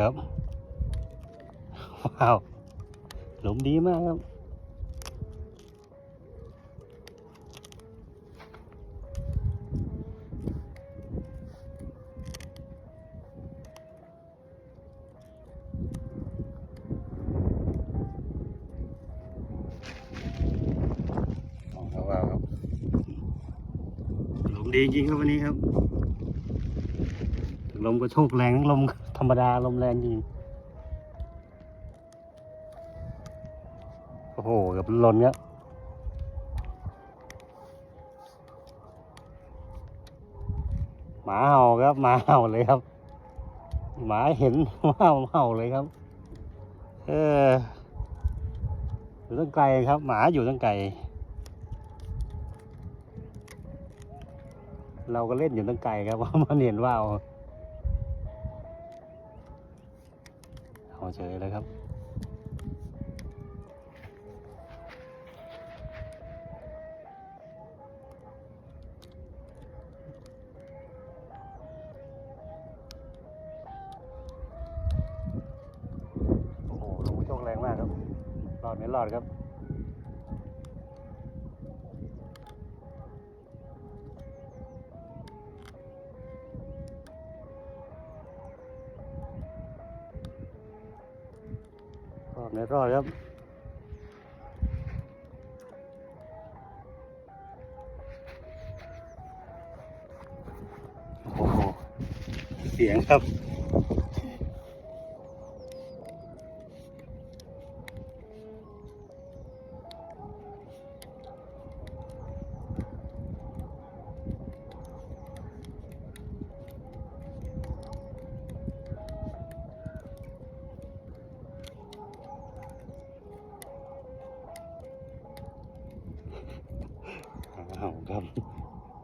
ครับ ว้าวลมดีมากครับของเขาวครับลมดีจริงครับวันนี้ครับ ลมก็โชกแรงลม ธรรมดาลมแรงจริง โอ้โหกับลนเนี้ยหมาเห่าครับหมาเห่าเลยครับ หมาเห็นหมาเห่าเลยครับ เอออยู่ตั้งไกลครับ หมาอยู่ตั้งไกลเราก็เล่นอยู่ตั้งไกลครับว่ามันเห็นว่าว เฉยเลยครับ โอ้โหลมโชคแรงมากครับ รอดไม่รอดครับ รอดไม่รอดครับโอ้โหเสียงครับ เห่าครับ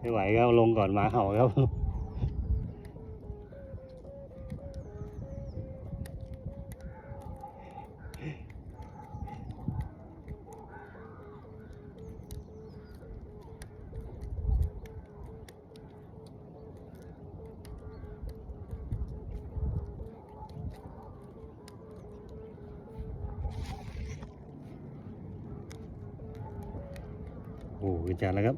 ไม่ไหวครับลงก่อนหมาเห่าครับ โอ้ยจัดแล้วครับ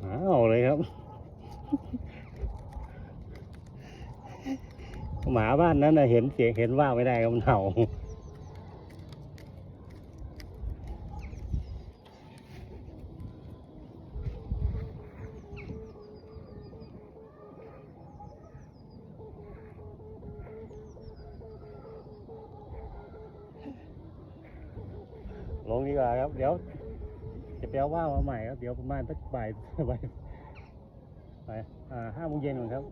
หมาเอาเลยครับ หมาบ้านนั้นนะเห็นเสียงเห็นว่าไม่ได้ครับมันเห่า ลงดีกว่าครับ เดี๋ยว จะไปเอาว่าวมาใหม่ครับเดี๋ยวประมาณสักบ่ายบ่ายบ่ายห้าโมงเย็นก่อนครับ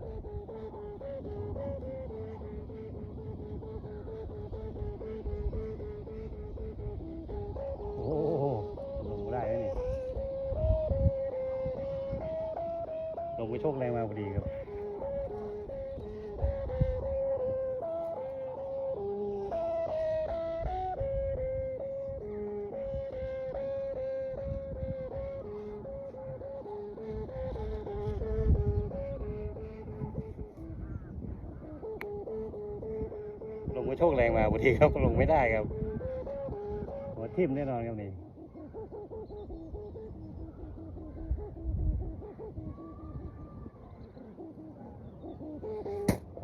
โอ้โหลงได้แล้วนี่ลงไปโชคแรงมาพอดีครับ โชคแรงมาพอดีครับลงไม่ได้ครับหัวทิ่มแน่นอนครับนี่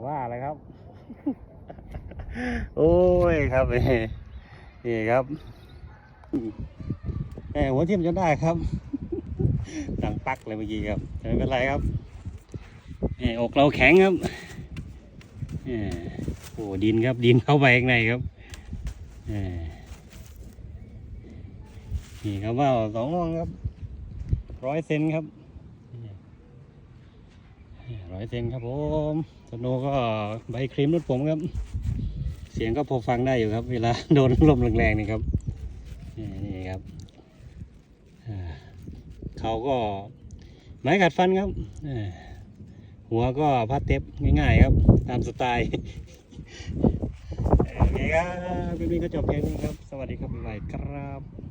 ว่าอะไรครับ โอ้ยครับนี่นี่ครับแหมหัวทิ่มจนได้ครับดังปักเลยเมื่อกี้ครับไม่เป็นไรครับนี่อกเราแข็งครับ โอ้ดินครับดินเข้าไปข้างในครับนี่ครับว่าสองร่องครับร้อยเซนครับร้อยเซนครับผมสโนก็ใบครีมรถผมครับ เสียงก็พอฟังได้อยู่ครับ เวลาโดนลมแรงๆนี่ครับนี่ครับเขาก็ไม้กัดฟันครับ หัวก็พัดเทปง่ายๆครับ ตามสไตล์โอเคครับคลิปนี้ก็จบแค่นี้ครับ สวัสดีครับบ๊ายบายครับ